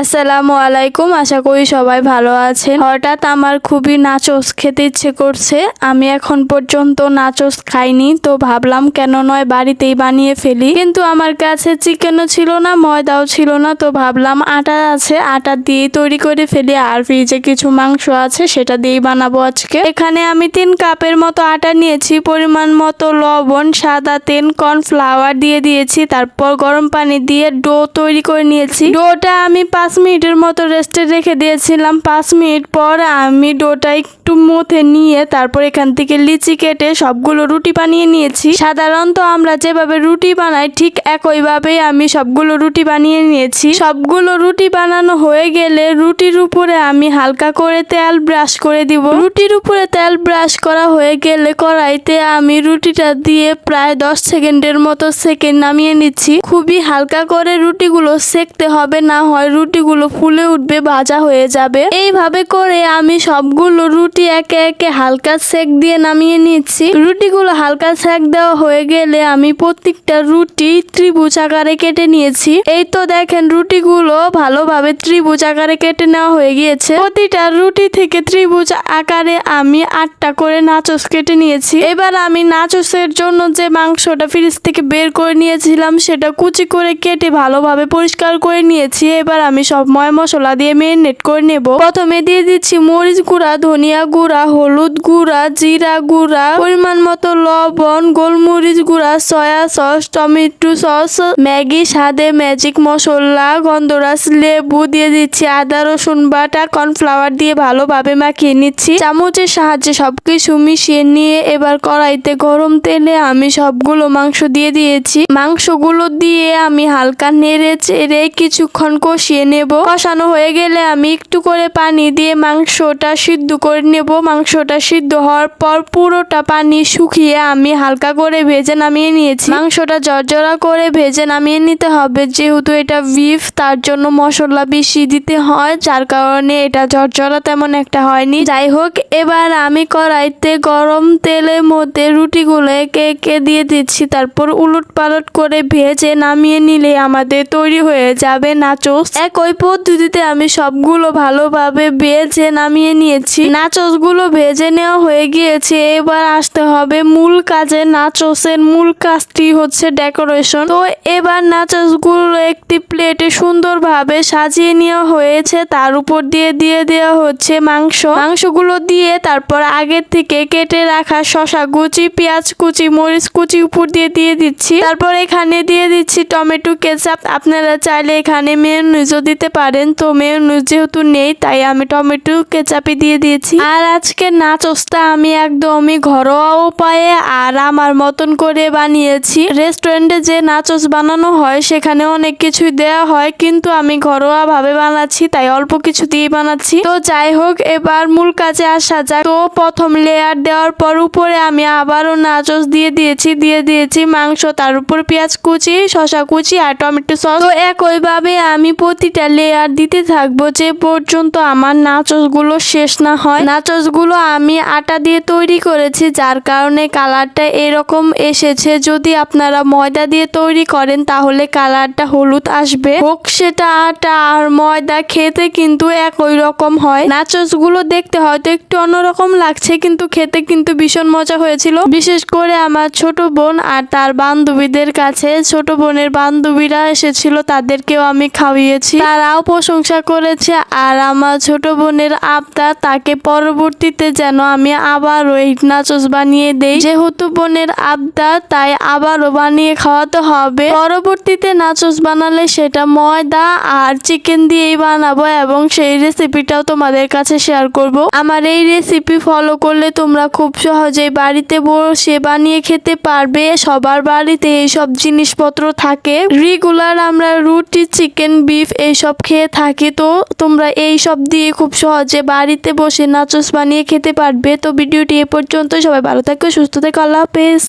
আসসালামু আলাইকুম, আশা করি সবাই ভালো আছেন। হঠাৎ আমার খুবই নাচোস খেতে ইচ্ছে করছে। আমি এখন পর্যন্ত নাচোস খাইনি, তো ভাবলাম কেন নয় বাড়িতেই বানিয়ে ফেলি। কিন্তু আমার কাছে চিকেনও ছিল না, ময়দাও ছিল না, তো ভাবলাম আটা আছে, আটা দিয়ে তৈরি করে ফেলি। আর ফ্রিজে কিছু মাংস আছে, সেটা দিয়েই বানাবো আজকে। এখানে আমি তিন কাপের মতো আটা নিয়েছি, পরিমাণ মতো লবণ, সাদা তেল, কর্নফ্লাওয়ার দিয়ে দিয়েছি, তারপর গরম পানি দিয়ে ডো তৈরি করে নিয়েছি। ডোটা আমি পাঁচ মিনিটের মতো রেস্টে রেখে দিয়েছিলাম। পাঁচ মিনিট পর আমি ডোটা একটু মথে নিয়ে তারপর এখান থেকে লিচি কেটে সবগুলো রুটি বানিয়ে নিয়েছি। সাধারণত আমরা যেভাবে রুটি বানাই, ঠিক একইভাবেই আমি সবগুলো রুটি বানিয়ে নিয়েছি। সবগুলো রুটি বানানো হয়ে গেলে রুটির উপরে আমি হালকা করে তেল ব্রাশ করে দিব। রুটির উপরে তেল ব্রাশ করা হয়ে গেলে কড়াইতে আমি রুটিটা দিয়ে প্রায় দশ সেকেন্ডের মতো সেকেন্ড নামিয়ে নিচ্ছি। খুবই হালকা করে রুটিগুলো সেকতে হবে, না হয় রুটিগুলো ফুলে উঠবে, ভাজা হয়ে যাবে। এইভাবে করে আমি সবগুলো রুটি একে একে হালকা সেক দিয়ে নামিয়ে নিচ্ছি। রুটিগুলো হালকা সেক দেওয়া হয়ে গেলে আমি প্রত্যেকটা রুটি ত্রিভুজ আকারে কেটে নিয়েছি। এই তো দেখেন রুটিগুলো ভালোভাবে ত্রিভুজ আকারে কেটে নেওয়া হয়ে গিয়েছে। প্রতিটা রুটি থেকে ত্রিভুজ আকারে আমি আটটা করে নাচস কেটে নিয়েছি। এবার আমি নাচসের জন্য যে মাংসটা ফ্রিজ থেকে বের করে নিয়েছিলাম, সেটা কুচি করে কেটে ভালোভাবে পরিষ্কার করে নিয়েছি। এবার আমি সব ময় মশলা দিয়ে মেরিনেট করে নেব। প্রথমে দিয়ে দিচ্ছি মরিচ গুঁড়া, ধনিয়া গুঁড়া, হলুদ গুঁড়া, জিরা গুঁড়া, পরিমাণ মতো লবণ, গোলমরিচ গুঁড়া, soya sauce, tomato sauce, Maggi, স্বাদে ম্যাজিক মশলা গন্ধরাস লেবু দিয়ে দিচ্ছি আদা, রসুন বাটা কর্নফ্লাওয়ার দিয়ে ভালোভাবে মাখিয়ে নিচ্ছি। চামচের সাহায্যে সবকিছু মিশিয়ে নিয়ে এবার কড়াইতে গরম তেলে আমি সবগুলো মাংস দিয়ে দিয়েছি। মাংসগুলো দিয়ে আমি হালকা নেড়ে চেড়ে কিছুক্ষণ কষিয়ে নেব। কষানো হয়ে গেলে আমি একটু করে পানি দিয়ে মাংসটা সিদ্ধ করে নেব। মাংসটা সিদ্ধ হওয়ার পর পুরোটা পানি শুকিয়ে আমি হালকা করে ভেজে নামিয়ে নিয়েছি। মাংসটা জর্জরা করে ভেজে নামিয়ে নিতে হবে। যেহেতু এটা বিফ তার জন্য মশলা বেশি দিতে হয়, যার কারণে এটা জর্জরা তেমন একটা হয়নি। যাই হোক, এবার আমি কড়াইতে গরম তেলের মধ্যে রুটিগুলো একে একে দিয়ে দিচ্ছি। তারপর উলট পালট করে ভেজে নামিয়ে নিলে আমাদের তৈরি হয়ে যাবে নাচোস। একই পদ্ধতিতে আমি সবগুলো ভালোভাবে ভেজে নামিয়ে নিয়েছি। নাচোসগুলো ভেজে নেওয়া হয়ে গিয়েছে। এবার আসতে হবে মূল কাজে। নাচোসের মূল কাজটি হচ্ছে ডেকোরেশন। তো এবার নাচোসগুলো একটি প্লেটে সুন্দরভাবে সাজিয়ে নেওয়া হয়েছে। তার উপর দিয়ে দিয়ে দেওয়া হচ্ছে মাংস। মাংসগুলো দিয়ে তারপর আগের থেকে কেটে রাখা শশা কুচি, পেঁয়াজ কুচি, মরিচ কুচি উপর দিয়ে দিয়ে দিচ্ছি। তারপর এখানে দিয়ে দিচ্ছি টমেটো কেচাপ। আপনারা চাইলে এখানে মেয়নিজও দিতে পারেন। তো মেয়নিজ যেহেতু নেই, তাই আমি টমেটো কেচাপই দিয়ে দিয়েছি। আর আজকে নাচসটা আমি একদমই ঘরোয়া উপায়ে আর আমার মতন করে বানিয়েছি। রেস্টুরেন্টে যে নাচস বানানো হয়, সেখানে অনেক কিছুই দেওয়া হয়, কিন্তু আমি ঘরোয়া ভাবে বানাচ্ছি, তাই অল্প কিছু দিয়ে বানাচ্ছি। তো যাই হোক, এবার মূল কাজে আসা যাক। তো প্রথম লেয়ার দেওয়ার পর উপরে আমি আবারও নাচস দিয়ে দিয়েছি দিয়ে দিয়েছি মাংস, তার উপর পেঁয়াজ কুচি শশা কুচি আর টমেটো সস। তো একইভাবে আমি প্রতিটা লেয়ার দিতে থাকব যে পর্যন্ত আমার নাচসগুলো শেষ না হয়। নাচসগুলো আমি আটা দিয়ে তৈরি করেছি, যার কারণে কালারটা এরকম এসেছে। যদি আপনারা ময়দা দিয়ে তৈরি করেন, তাহলে কালারটা হলুদ আসবে। হোক, সেটা আটা আর ময়দা খেতে কিন্তু একই রকম হয়। নাচসগুলো দেখতে হয়তো একটু অন্যরকম লাগছে, কিন্তু খেতে কিন্তু ভীষণ মজা হয়েছিল। বিশেষ করে আমার ছোট বোন আর তার বান্ধবীদের কাছে। ছোট বোনের বান্ধবীরা এসেছিল, তাদেরকেও আমি খাওয়িয়েছি তারাও প্রশংসা করেছে আর আমার ছোট বোনের আবদার তাকে পরবর্তীতে যেন আমি আবার ওই নাচস বানিয়ে দেই। যেহেতু বোনের আবদার, তাই আবারও বানিয়ে খাওয়াতে হবে। পরবর্তীতে নাচস বানালে সেটা ময়দা আর চিকেন দিয়েই বানাবো এবং সেই রেসিপিটাও তোমাদের কাছে শেয়ার করব। আমার এই রেসিপি ফলো করলে তোমরা খুব সহজেই বাড়িতে বসে বানিয়ে খেতে পারবে। সবার বাড়িতে এইসব জিনিসপত্র থাকে। রেগুলার আমরা রুটি, চিকেন, বিফ এইসব খেয়ে থাকি তো তোমরা এই সব দিয়ে খুব সহজে বাড়িতে বসে নাচস বানিয়ে খেতে পারবে। তো ভিডিওটি এ পর্যন্ত সবাই ভালো থাকবে সুস্থ থাকো। আল্লাহ হাফেজ।